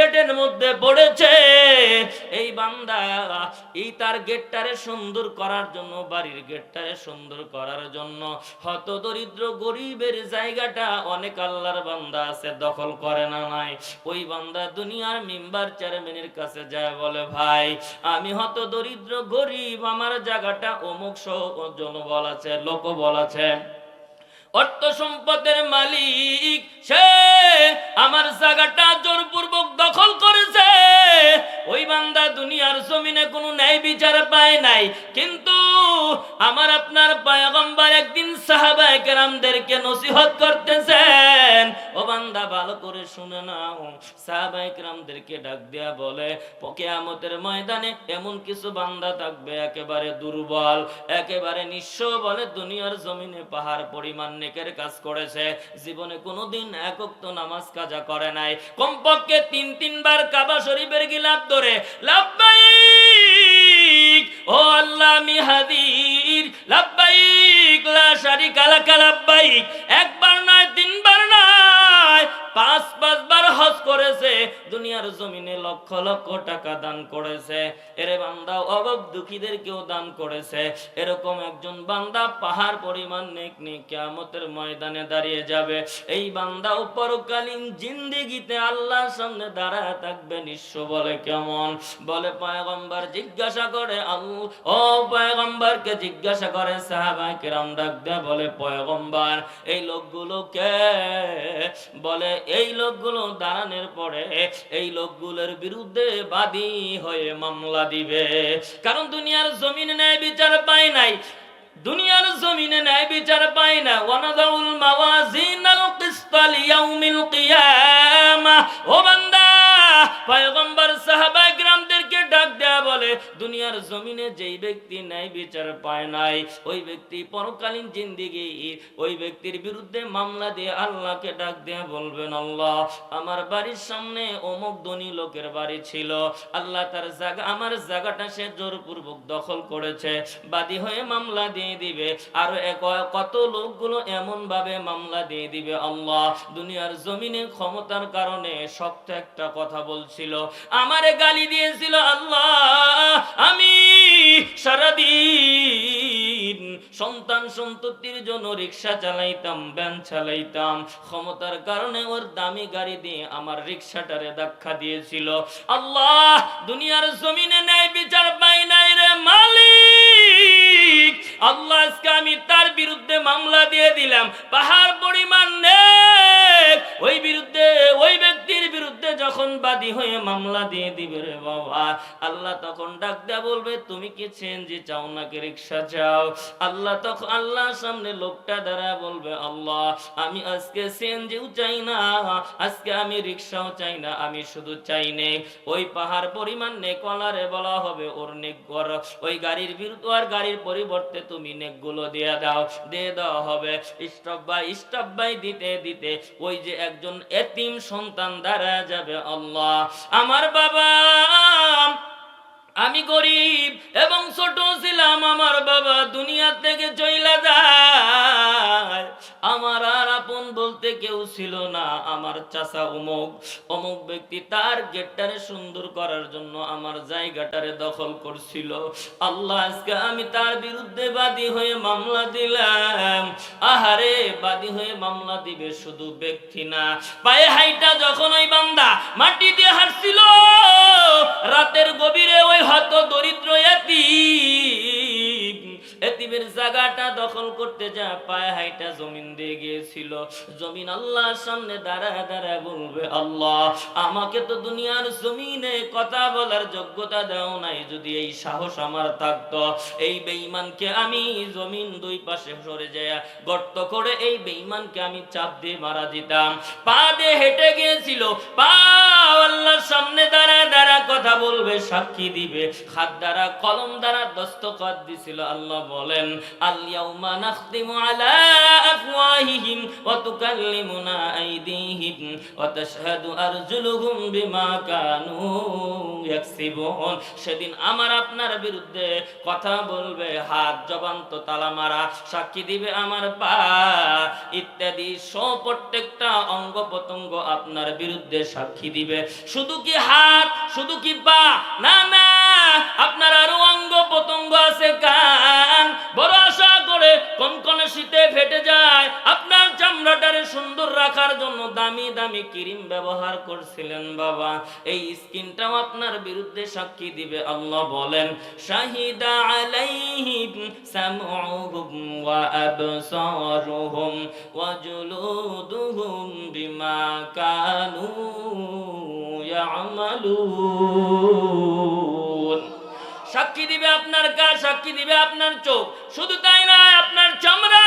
গেটের মধ্যে পড়েছে। এই বান্দা, এই তার গেটটারে সুন্দর করার জন্য, বাড়ির গেটটারে সুন্দর করার জন্য। হত দরিদ্র গরিবের জায়গাটা অনেক আল্লাহর বান্দা আছে, দখল করে না নাই। ওই বান্দা দুনিয়ার মেম্বার, চেয়ারম্যানের কাছে যায়, বলে, ভাই, আমি হত দরিদ্র গরিব, আমার জায়গাটা অমুক জন বল আছে, লোক বল আছে। অর্থ সম্পদের মালিক, সে আমার জায়গাটা জোরপূর্বক দখল করেছে। ওই বান্দা দুনিয়ার জমিনে কোনো ন্যায় বিচার পায় নাই। কিন্তু আমার আপনার পায়গম্বর একদিন সাহাবায়ে কেরামদেরকে নসিহত করতেছেন ও বান্দা, ভালো করে শুনে নাও। সাহাবায়ে কেরামদেরকে ডাক দেয়া বলে কিয়ামতের ময়দানে এমন কিছু বান্দা থাকবে একেবারে দুর্বল, একেবারে নিঃস্ব বলে দুনিয়ার জমিনে পাহাড় পরিমাণ নেকের কাজ করেছে। জীবনে কোনোদিন একক তো নামাজ কাজা করে নাই। কমপক্ষে তিন, তিনবার কাবা শরীফের গিলাপ ধরে, লাব্বাইক, ও আল্লাহ আমি হাদির লাব্বাইক, লা শারিকা লাকা, লাব্বাইক। একবার নয়, তিনবার পাঁচ পাঁচবার হজ করেছে, দুনিয়ার জমিনে লক্ষ লক্ষ টাকা দান করেছে। এরে বান্দা, অভাব দুঃখীদেরকেও দান করেছে। এরকম একজন বান্দা পাহাড় পরিমাণ নেক নেক কিয়ামতের ময়দানে দাঁড়িয়ে যাবে। এই বান্দা পরকালীন জিন্দেগিতে আল্লাহর সামনে দাঁড়ায় থাকবে নিঃস্ব বলে কেমন? বলে পয়গম্বর জিজ্ঞাসা করে ও পয়গম্বরকে জিজ্ঞাসা করে সাহাবায়ে কেরাম ডাক দেয়, বলে পয়গম্বর, এই লোকগুলো কে? বলে এই লোকগুলো দাঁড়ানোর পরে এই লোকগুলোর বিরুদ্ধে বাদী হয়ে মামলা দিবে। কারণ দুনিয়ার জমিন ন্যায় বিচার পায় নাই। দুনিয়ার জমিনে ন্যায় বিচার পায় না। ওয়ানাদাউল মাওয়াজিনাল কিসতাল ইয়াউমিল কিয়ামা। ও বান্দা পয়গম্বর সাহাবায়ে কিরামদেরকে ডাক দেয়া বলে, দুনিয়ার জমিনে যেই ব্যক্তি ন্যায় বিচার পায় নাই, ওই ব্যক্তি পরকালীন জিন্দেগি, ওই ব্যক্তির বিরুদ্ধে মামলা দিয়ে আল্লাহকে ডাক দেয়া বলবেন আল্লাহ। আমার বাড়ির সামনে অমুক ধনী লোকের বাড়ি ছিল, আল্লাহ তার জায়গা আমার জায়গাটা সে জোরপূর্বক দখল করেছে। বাদী হয়ে মামলা দিয়ে দিবে, আর কত লোকগুলো এমন ভাবে মামলা দিয়ে দিবে আল্লাহ। দুনিয়ার জমিনে ক্ষমতার কারণে শক্ত একটা কথা বলছিল, আমারে গালি দিয়েছিল আল্লাহ, আমি সারাদিন সন্তান সন্ততির জন্য রিক্সা চালাইতাম, ভ্যান চালাইতাম। ক্ষমতার কারণে ওর দামি গাড়ি দিয়ে আমার রিক্সাটারে ধাক্কা দিয়েছিল। আল্লাহ, দুনিয়ার জমিনে ন্যায় বিচার পাই নাই রে মালিক। আল্লাহ, আজকে আমি তার বিরুদ্ধে মামলা দিয়ে দিলাম। পাহাড় পরিমাণ নেক। বাদী হয়ে মামলা দিয়ে দিবে রে বাবা। আল্লাহ তখন ডাক দেয়া বলবে, তুমি কি চেঞ্জি চাও নাকি রিক্সা চাও? আল্লাহ তখন, আল্লাহর সামনে লোকটা দাঁড়া বলবে, আল্লাহ, আমি আজকে সিএনজিও চাই না। আজকে আমি রিক্সাও চাই না, আমি শুধু চাই নে। ওই পাহাড় পরিমাণ নেকলারে বলা হবে ওর নেক কর ওই গাড়ির বিরুদ্ধে আর গাড়ির পরিবর্তে তুমি নেকগুলো দিয়ে দাও, দিয়ে দেওয়া হবে। স্টপ বাই স্টপ বাই, দিতে দিতে ওই যে একজন এতিম সন্তান দাঁড়া যাবে, আল্লাহ। আমার বাবা। আমি গরিব এবং ছোট ছিলাম আমার বাবা দুনিয়া থেকে চইলা যায়। আমার আর আপন বলতে কেউ ছিল না। আমার চাচা অমুক অমুক ব্যক্তি তার গেটটারে সুন্দর করার জন্য আমার জায়গাটারে দখল করছিল। আল্লাহ, আজকে আমি তার বিরুদ্ধে বাদী হয়ে মামলা দিলাম। আহারে, বাদী হয়ে মামলা দিবে শুধু ব্যক্তি না। পায়ে হাইটা যখন ওই বান্দা মাটি দিয়ে হাঁটছিল, রাতের গভীরে ওই হত দরিদ্র এতিম এতিমের জায়গাটা দখল করতে যা পায়ে হাইটা জমিন দিয়ে গিয়েছিল। জমিন আল্লাহর সামনে দাঁড়ায় দাঁড়ায় বলবে, আল্লাহ, আমাকে তো দুনিয়ার জমিনে কথা বলার যোগ্যতা দাও নাই, যদি এই সাহস আমার থাকতো, এই বেঈমানকে আমি জমিন দুই পাশে সরে যায় গর্ত করে এই বেঈমানকে আমি চাপ দিয়ে মারা দিতাম। পা দিয়ে হেঁটে গিয়েছিল, পা আল্লাহর সামনে দাঁড়ায় দাঁড়া কথা বলবে, সাক্ষী দিবে। হাত দ্বারা কলম দ্বারা দস্তখত দিছিল, আল্লাহ বলেন আলা আফওয়াহিহিম ওয়া তুকাল্লিমুনা আইদিহিম ওয়া তাশহাদু আরজুলুহুম বিমা কানু ইয়াকসিবুন। সেদিন আমার আপনার বিরুদ্ধে কথা বলবে, হাত জবান তো তালা মারা, সাক্ষী দিবে আমার পা। ইত্যাদি সব প্রত্যেকটা অঙ্গ প্রত্যঙ্গ আপনার বিরুদ্ধে সাক্ষী দিবে। শুধু কি হাত, শুধু কি পা? না না আপনার আরও অঙ্গ প্রত্যঙ্গ আছে কান। বড় আশা করে কোন কোন শীতে ফেটে যায়। আপনার চামড়াটারে সুন্দর রাখার জন্য দামি দামি ক্রিম ব্যবহার করছিলেন বাবা। এই স্কিনটাও আপনার বিরুদ্ধে সাক্ষী দিবে, আল্লাহ বলেন, শাহিদা আলাইহিম সামউহুম ওয়া আবসারুহুম ওয়া জুলুদুহুম বিমা কানু ইয়ামালুন। সাক্ষী দিবে আপনার কাজ সাক্ষী দিবে আপনার চোখ। শুধু তাই না আপনার চামড়া।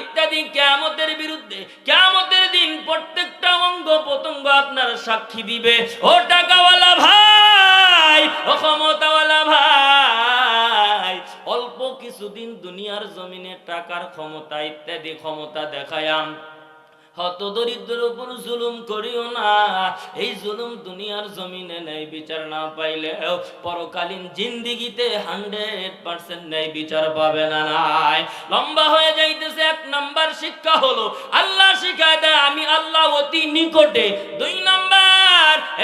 ইত্যাদি কেয়ামতের বিরুদ্ধে, কেয়ামতের দিন প্রত্যেকটা অঙ্গ প্রত্যঙ্গ আপনার সাক্ষী দিবে। ও টাকাওয়ালা ভাই, ও ক্ষমতাওয়ালা ভাই, অল্প কিছুদিন দুনিয়ার জমিনে টাকার ক্ষমতা, ইত্যাদি ক্ষমতা দেখায়াম। হত দরিদ্রের উপর জুলুম করিও না। এই জুলুম দুনিয়ার জমিনে নেই, বিচার না পাইলেও পরকালীন জিন্দিগিতে হান্ড্রেড পার্সেন্ট নেই, বিচার পাবে না নাই। লম্বা হয়ে যাইতেছে, এক নাম্বার শিক্ষা হলো, আল্লাহ শিখায় দেয়, আমি আল্লাহ অতি নিকটে। দুই নাম্বার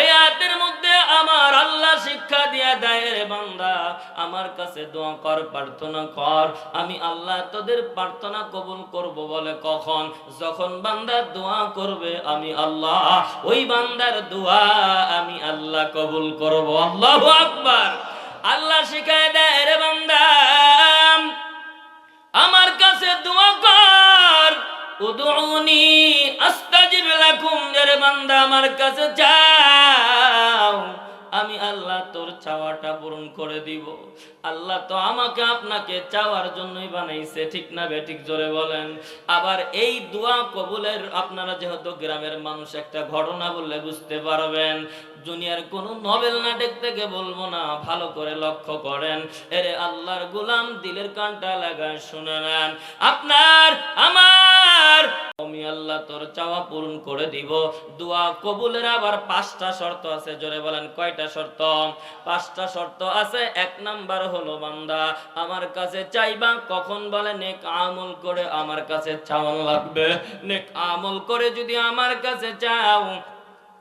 এই আয়াতের মধ্যে আমার আল্লাহ শিক্ষা দিয়া দেয় রে বান্দা, আমার কাছে দোয়া কর, প্রার্থনা কর। আমি আল্লাহ তোদের প্রার্থনা কবুল করব বলে কখন? যখন বান্দা দোয়া করবে, আমি আল্লাহ, ওই বান্দার দোয়া আমি আল্লাহ কবুল করব। আল্লাহু আকবার। আল্লাহ শিখায় দেয় রে বান্দা, আমার কাছে দোয়া কর। উদুনি যারে আমার কাছে চাও আমি আল্লাহ তোর চাওয়াটা পূরণ করে দিব। আল্লাহ তো আমাকে আপনাকে চাওয়ার জন্যই বানাইছে, ঠিক না বেঠিক জোরে বলেন। আবার এই দোয়া কবুলের আপনারা যেহেতু গ্রামের মানুষ, একটা ঘটনা বললে বুঝতে পারবেন। দুনিয়ার কোন নভেল নাটক থেকে বলব না, ভালো করে লক্ষ্য করেন। এরে আল্লাহর গোলাম দিলের কানটা লাগায় শুনে নেন। আপনার, আমার আমি আল্লাহ তোর চাওয়া পূরণ করে দিব। দোয়া কবুলের আবার পাঁচটা শর্ত আছে, জোরে বলেন কয়টা শর্ত? পাঁচটা শর্ত আছে, এক নাম্বার হলো বান্দা, আমার কাছে চাইবা কখন বলে নেক আমল করে আমার কাছে চাওয়ান লাগবে। নেক আমল করে যদি আমার কাছে চাও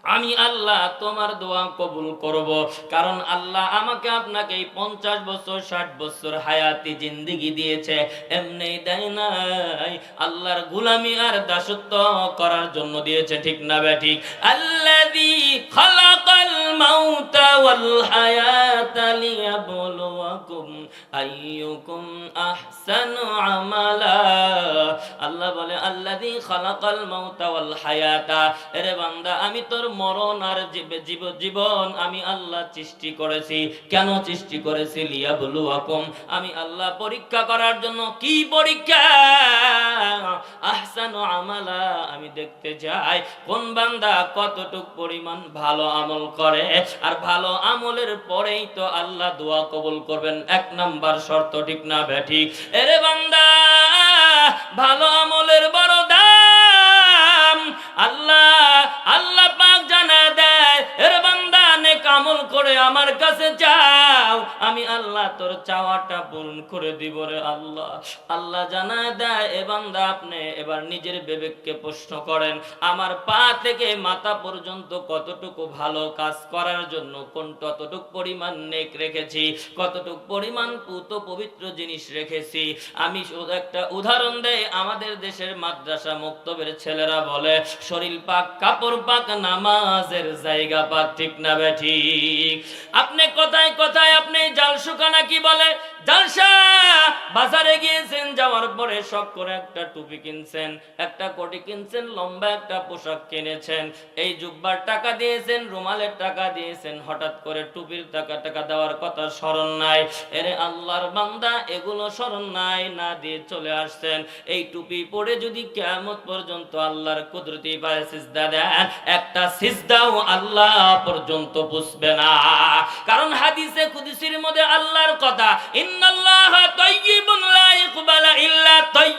আমি আল্লাহ তোমার দোয়া কবুল করব। কারণ আল্লাহ আমাকে আপনাকে এই পঞ্চাশ বছর, ষাট বছর হায়াতি জিন্দিগি দিয়েছে। এমনি দেয় নাই, আল্লাহর গুলামি আর দাসত্ব করার জন্য দিয়েছে, ঠিক না ব্যাঠিক আল্লাযী খালাকাল মাউতা আল্লাহ বলে, আল্লাযী খালাকাল মাউতা হায়াতা। এরে বান্দা, আমি তোর মরণ আর জীব- জীব- জীবন আমি আল্লাহ সৃষ্টি করেছি। কেন সৃষ্টি করেছি? লিয়া বলু আকম আমি আল্লাহ পরীক্ষা করার জন্য কি পরীক্ষা? আহসান আমালা। আমি দেখতে যাই কোন বান্দা কতটুক পরিমাণ ভালো আমল করে। আর ভালো আমলের পরেই তো আল্লাহ দোয়া কবুল করবেন। এক নাম্বার শর্ত ঠিক না ব্যাঠিক এরে বান্দা, ভালো আমলের বড় দাম তোর চাওয়াটা পূরণ করে দিব রে আল্লাহ। আল্লাহ জানা দেয়, এ বান্দা, আপনি এবার নিজের বিবেককে প্রশ্ন করেন, আমার পা থেকে মাথা পর্যন্ত কতটুকু ভালো কাজ করার জন্য কোন কতটুক পরিমাণ নেক রেখেছি, কতটুক পরিমাণ পুত পবিত্র জিনিস রেখেছি? আমি একটা উদাহরণ দেই, আমাদের দেশের মাদ্রাসা মুক্তবের ছেলেরা বলে, শরীর পাক, কাপড় পাক, নামাজের জায়গা পাক, ঠিক না ঠিক? আপনি কথায় কথায় আপনি জাল শুকানা কি বলে? বাজারে গিয়েছেন, যাওয়ার পরে করে একটা টুপি কিনছেন, একটা কোটি কিনছেন, লম্বা একটা পোশাক কিনেছেন। এই জুব্বার টাকা দিয়েছেন, রুমালের টাকা দিয়েছেন, হঠাৎ করে টুপির টাকা টাকা দেওয়ার কথা স্মরণ নাই। এরে আল্লাহর বান্দা, এগুলো স্মরণ নাই, না দিয়ে চলে আসছেন। এই টুপি পরে যদি কেয়ামত পর্যন্ত আল্লাহর কুদরতি পায়ে সিজদা দেন, একটা সিজদাও আল্লাহ পর্যন্ত বুঝবে না। কারণ হাদিসে, কুদসির মধ্যে আল্লাহর কথা ইন্নাল্লাহ তাইয়িবুন লা ইকবালা ইল্লা তাইয়িবান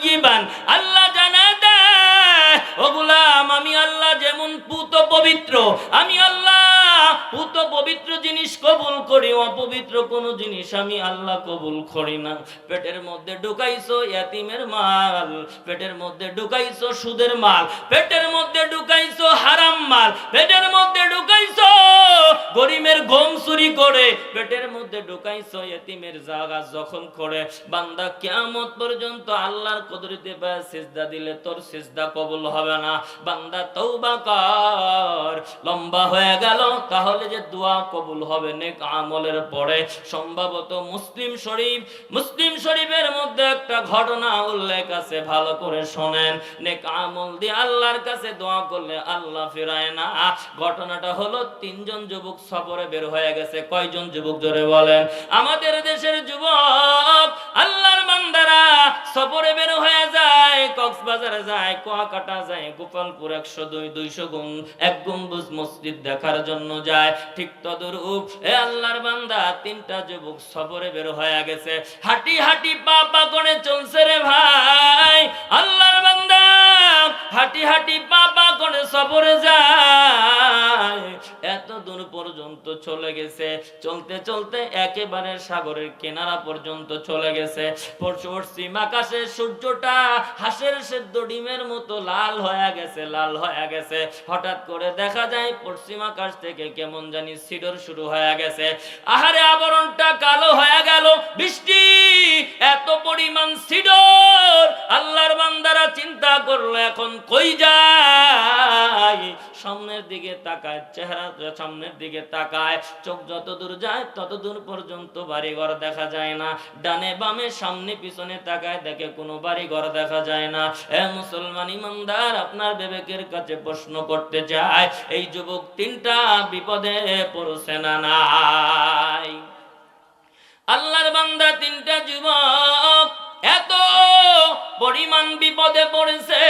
না পেটের মধ্যে ঢুকাইছো মাল, পেটের মধ্যে ঢুকাইছো সুদের মাল, পেটের মধ্যে ঢুকাইছো হারাম মাল, পেটের মধ্যে ঢুকাইছো গরিমের গম চুরি করে, পেটের মধ্যে ঢুকাইছো যখন করে। বান্দা পর্যন্ত আল্লাহর কদরিতে দিলে তোর হবে না। বান্দা কর, লম্বা হয়ে গেল, তাহলে যে দোয়া কবুল হবে নেক আমলের পরে। সম্ভবত মুসলিম শরীফ, মুসলিম শরীফের মধ্যে একটা ঘটনা উল্লেখ আছে, ভালো করে শোনেন। নেক আমল দিয়ে আল্লাহর কাছে দোয়া করলে আল্লাহ ফিরায় না। ঘটনাটা হলো তিনজন যুবক সফরে বের হয়ে গেছে। কয়জন যুবক জোরে বলেন? আমাদের দেশের যুবক, আল্লাহর বান্দারা সফরে বের হয়ে যায়, কক্সবাজারে যায়, কুয়াকাটা যায়, গোপালপুর একশো দুই, দুইশো গুণ, এক গম্বুজ মসজিদ দেখার জন্য যায়। ঠিক তদরূপ, এ আল্লাহর বান্দা তিনটা যুবক সফরে বের হয়ে গেছে। হাঁটি হাঁটি পা পা করে চলছে রে ভাই। আল্লাহর বান্দা, হাঁটি হাঁটি পা পা করে সবরে যায়। পর্যন্ত চলে গেছে। চলতে চলতে একেবারে সাগরের কিনারা পর্যন্ত চলে গেছে। পশ্চিম আকাশে সূর্যটা হাঁসের সেদ্ধ ডিমের মতো লাল হয়ে গেছে, লাল হয়ে গেছে। হঠাৎ করে দেখা যায় পশ্চিম আকাশ থেকে কেমন জানি সিডর শুরু হয়ে গেছে। আহারে, আবরণটা কালো হয়ে গেল। বৃষ্টি, এত পরিমাণ সিডর আল্লাহর বান্দারা চিন্তা করল, এখন কই যায়? সামনের দিকে তাকায়, চেহারা সামনের দিকে তাকায়, চোখ যত দূর যায় তত দূর পর্যন্ত বাড়িঘর দেখা যায় না। ডানে বামে সামনে পিছনে তাকায়, দেখে কোনো বাড়িঘর দেখা যায় না। এ মুসলমান ইমানদার, আপনার বিবেকের কাছে প্রশ্ন করতে চায়, এই যুবক তিনটা বিপদে পড়ছে না নাই? আল্লাহর বান্দা তিনটা যুবক, এত পরিমাণ বিপদে পড়েছে।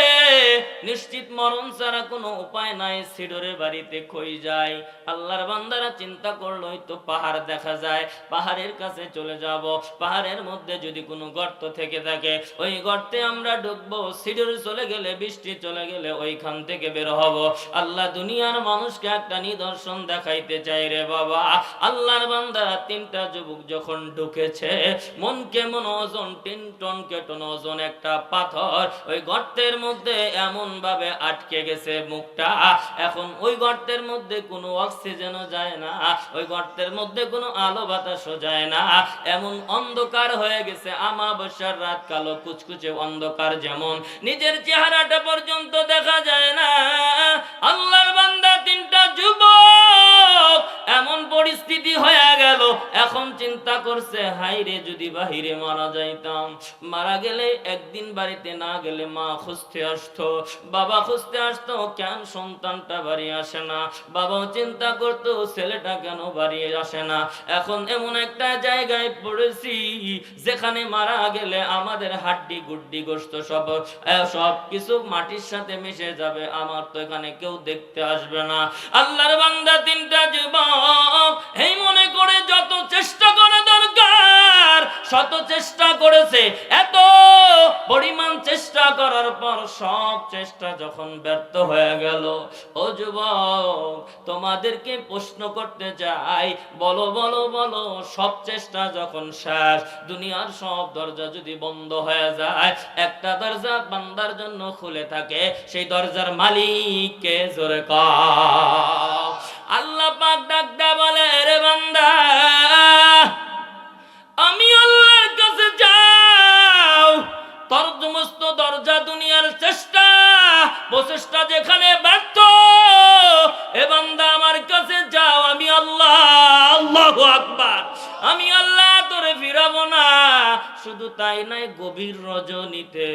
নিশ্চিত মরণ ছাড়া কোনো উপায় নাই সিডরের বাড়িতে খই যায়। আল্লাহর বান্দারা চিন্তা করল তো পাহাড় দেখা যায়, পাহাড়ের কাছে চলে যাব। পাহাড়ের মধ্যে যদি কোনো গর্ত থেকে থাকে, ওই গর্তে আমরা ঢুকবো সিডরে চলে গেলে, বৃষ্টি চলে গেলে, ওইখান থেকে বের হব। আল্লাহ দুনিয়ার মানুষকে একটা নিদর্শন দেখাইতে চাই রে বাবা। আল্লাহর বান্দারা তিনটা যুবক যখন ঢুকেছে মন কেমন ওজন টন কেটন ওজন, একটা পাথর, ওই গর্তের মধ্যে এমন ভাবে আটকে গেছে মুখটা। এখন ওই গর্তের মধ্যে কোনো অক্সিজেনও যায় না, ওই গর্তের মধ্যে কোনো আলো বাতাসও যায় না। এমন অন্ধকার হয়ে গেছে, আমাবস্যার রাত কালো কুচকুচে অন্ধকার যেমন। নিজের চেহারাটা পর্যন্ত করছে হাইরে যদি বাহিরে মারা যাইতাম। মারা গেলে একদিন বাড়িতে না গেলে মা খুঁজতে আসতো। বাবা খুঁজতে আসতো, কেন সন্তানটা বাড়ি আসে না? বাবাও চিন্তা করতো, ছেলেটা কেন বাড়ি আসে না? এখন এমন একটা জায়গায় পড়েছি, যেখানে মারা গেলে আমাদের হাড্ডি গুড্ডি গোস্ত সব সব কিছু মাটির সাথে মিশে যাবে। আমার তো এখানে কেউ দেখতে আসবে না। আল্লাহর বান্দা তিনটা যুবক এই মনে শত চেষ্টা করেছে, এত পরিমাণ চেষ্টা করার পর সব চেষ্টা যখন ব্যর্থ হয়ে গেল, ও যুবক, তোমাদেরকে প্রশ্ন করতে চাই, বলো বলো বলো, সব চেষ্টা যখন শেষ, দুনিয়ার সব দরজা যদি বন্ধ হয়ে যায়, একটা দরজা বান্দার জন্য খুলে থাকে, সেই দরজার মালিককে জোরে কর আল্লাহ পাক ডাকটা বলে, রে বান্দা, আমি যাও তোর সমস্ত দরজা দুনিয়ার চেষ্টা প্রচেষ্টা যেখানে ব্যর্থ, এ বান্দা আমার কাছে যাও, আমি আল্লাহ আল্লাহ আকবার, আমি আল্লাহ তোরে ফিরাবো না। শুধু তাই নাই গভীর রজনীতে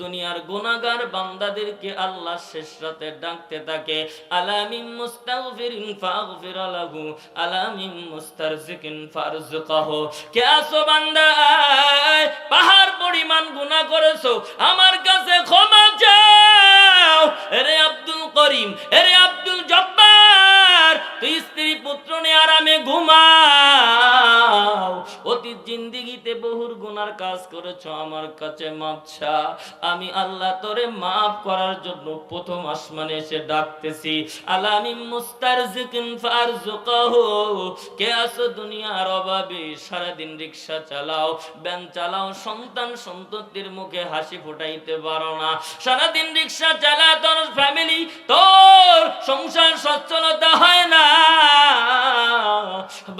দুনিয়ার গুনাহগার বান্দাদেরকে আল্লাহ শেষ রাতে ডাকতে থাকে, আলামিন মুস্তাগফিরিন ফাগফির লাহু, আলামিন মুস্তারজিকিন ফারজুকাহু কে আসো বান্দা পাহাড় পরিমাণ গুনাহ করেছ, আমার কাছে ক্ষমা চাও। এরে আব্দুল করিম, এরে আব্দুল জব্বার। কাজ আমার কাছে মাপ চা। আমি আল্লাহ তোরে মাফ করার জন্য প্রথম আসমানে এসে ডাকতেছি। মুস্তারজিকিন ফারজুকাহু কে আসো দুনিয়ার অভাবে? সারাদিন রিক্সা চালাও ব্যান চালাও, সন্তান সন্ততির মুখে হাসি ফুটাইতে পারো না। সারাদিন রিক্সা চালা, তোর ফ্যামিলি তোর সংসার সচ্ছলতা হয় না।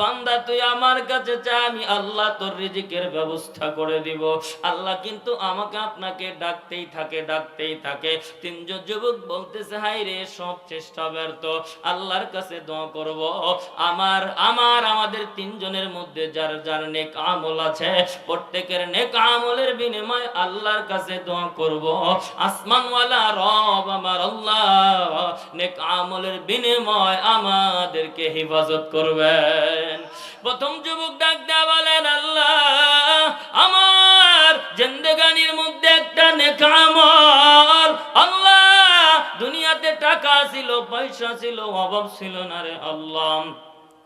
বান্দা, তুই আমার কাছে চা, আমি আল্লাহ তোর রিজিকের ব্যবস্থা করে দিব। আল্লাহ কিন্তু আমাকে আপনাকে ডাকতেই থাকে ডাকতেই থাকে। তিনজন যুবক বলতেছে হাই রে, সব চেষ্টা ব্যর্থ। আল্লাহর কাছে দোয়া করব। আমার আমার, আমাদের তিনজনের মধ্যে যার যার নেক আমল আছে, প্রত্যেকের নেক আমলের বিনিময় আল্লাহর কাছে দোয়া করব। আসমানওয়ালা রব আমার আল্লাহ, নেক আমলের বিনিময় আমাদেরকে হেফাজত করবেন। প্রথম যুবক ডাক দেয়া বলেন, আল্লাহ, আমার জেন্দেগানির মধ্যে একটা নেকাম আল্লাহ, দুনিয়াতে টাকা ছিল, পয়সা ছিল, অভাব ছিল না রে আল্লাহ।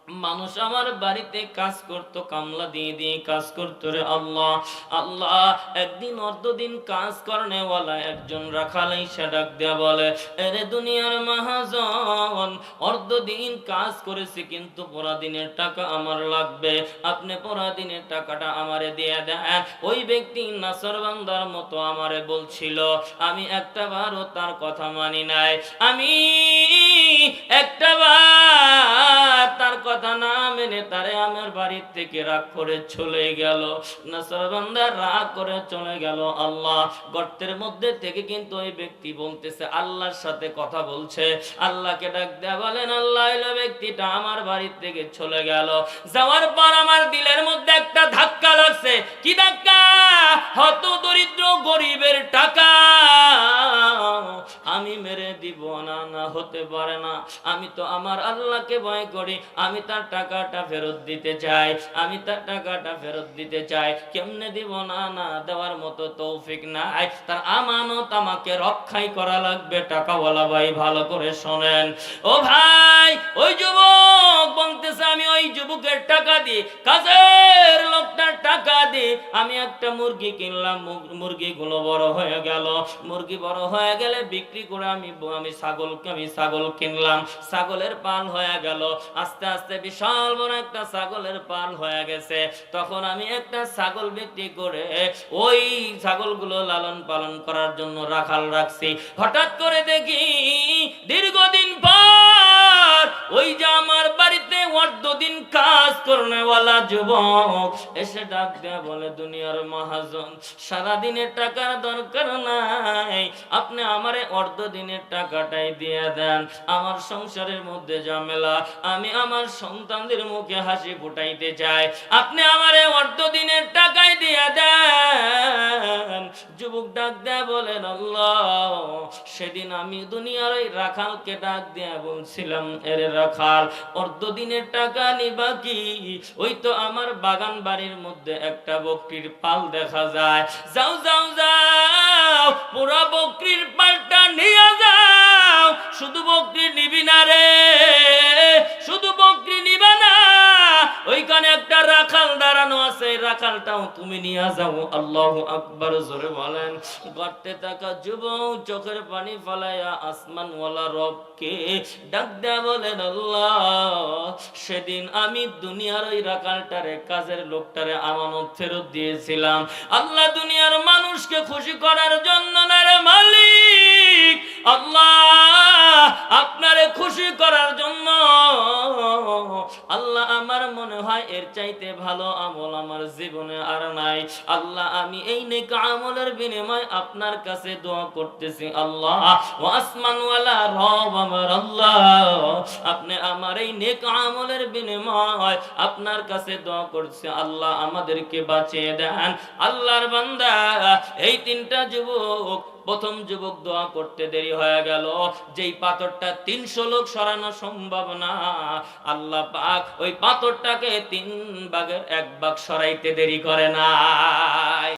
মানুষ আমার বাড়িতে কাজ করতো, কামলা দিয়ে দিয়ে কাজ করতো রে আল্লাহ। আল্লাহ একদিন অর্ধদিন কাজ করনেওয়ালা একজন রাখালাই সে ডাক দেয়া বলে, এরে দুনিয়ার মহাজন, অর্ধদিন কাজ করেছি কিন্তু পরা দিনের টাকা আমার লাগবে। আপনি পরা দিনের টাকাটা আমারে দিয়ে দেন। ওই ব্যক্তি নাসর বান্দার মতো আমারে বলছিল, আমি একটা বারও তার কথা মানি নাই। আমি একটা বার তার কথা না মেনে তারে আমার বাড়ির থেকে রাগ করে চলে গেল। রাগ করে চলে গেল। আল্লাহ গর্তের মধ্যে থেকে কিন্তু ওই ব্যক্তি বলতেছে, আল্লাহর সাথে কথা বলছে। আল্লাহকে ডাক দেয়া বলেন, আল্লাহ এলো ব্যক্তিটা আমার বাড়ির থেকে চলে গেল। যাওয়ার পর আমার দিলের মধ্যে একটা ধাক্কা লাগছে। কি ধাক্কা? হত দরিদ্র গরিবের টাকা। আমি মেরে দিব না না হতে পারে না। আমি তো আমার আল্লাহকে ভয় করি। আমি তার টাকাটা ফেরত দিতে চাই। আমি তার টাকাটা ফেরত দিতে চাই। কেমনে দিব না না দেওয়ার মতো তৌফিক নাই। তার আমানত আমাকে রক্ষাই করা লাগবে। টাকাওয়ালা ভাই ভালো করে শোনেন। ও ভাই, ওই যুবক! ওই যুবকের টাকা দিয়ে, কাজের লোকটার টাকা দিয়ে আমি একটা মুরগি কিনলাম। মুরগি গুলো বড় হয়ে গেল। মুরগি বড় হয়ে গেলে বিক্রি করে আমি আমি ছাগলকে আমি ছাগল কিনলাম। ছাগলের পাল হয়ে গেল। আস্তে আস্তে বিশাল বড় একটা ছাগলের পাল হয়ে গেছে। তখন আমি একটা ছাগল বিক্রি করে ওই ছাগলগুলো লালন পালন করার জন্য রাখাল রাখছি। হঠাৎ করে দেখি দীর্ঘদিন পর ওই যে আমার বাড়িতে অর্ধদিন কাজ করনেওয়ালা যুবক, এসে ডাক দেয়া বলে, দুনিয়ার মহাজন সারাদিনের টাকার দরকার নাই। আপনি আমারে অর্ধ দিনের টাকাটাই দিয়ে দেন। আমার সংসারের মধ্যে ঝামেলা। আমি আমার সন্তানদের মুখে হাসি ফুটাইতে চাই। আপনি আমারে অর্ধ দিনের টাকাই দিয়ে দেন। যুবক ডাক দেয়া বলেন আল্লাহ, সেদিন আমি দুনিয়ার ওই রাখালকে ডাক দেয়া বলছিলাম, এরে রাখাল অর্ধদিনের টাকা নিবা কি? ওই তো আমার বাগান বাড়ির মধ্যে একটা বকরির পাল দেখা যায়। যাও যাও যাও! রাখালটাও তুমি নিয়ে যাও। আল্লাহ আকবার, জোরে বলেন। গর্তে থাকা যুবক চোখের পানি ফালাইয়া আসমানওয়ালা রবকে ডাক দেয়া বলেন, আল্লাহ, সেদিন আমি দুনিয়ার ওই রাখালটারে কাজের লোকটারে আমানত ফেরত দিয়েছিলাম। আল্লাহ দুনিয়ার মানুষকে খুশি করার জন্য না রে মালিক। আল্লাহ, আপনারে খুশি করার জন্য আল্লাহ আমার মনে হয় এর চাইতে ভালো আমল আমার জীবনে আর নাই। আল্লাহ, আমি এই নেক আমলের বিনিময় আপনার কাছে দোয়া করতেছি, আল্লাহ। আসমানওয়ালা রব আমার আল্লাহ, আপনি আমার এই আমলের বিনিময় আপনার কাছে দোয়া করছে, আল্লাহ আমাদেরকে বাঁচিয়ে দেন। আল্লাহর বান্দা, এই তিনটা যুবক প্রথম যুবক দোয়া করতে দেরি হয়ে গেল। যেই পাথরটা তিনশো লোক সরানো সম্ভব না, আল্লাহ পাক ওই পাথরটাকে তিন ভাগের এক ভাগ সরাইতে দেরি করে না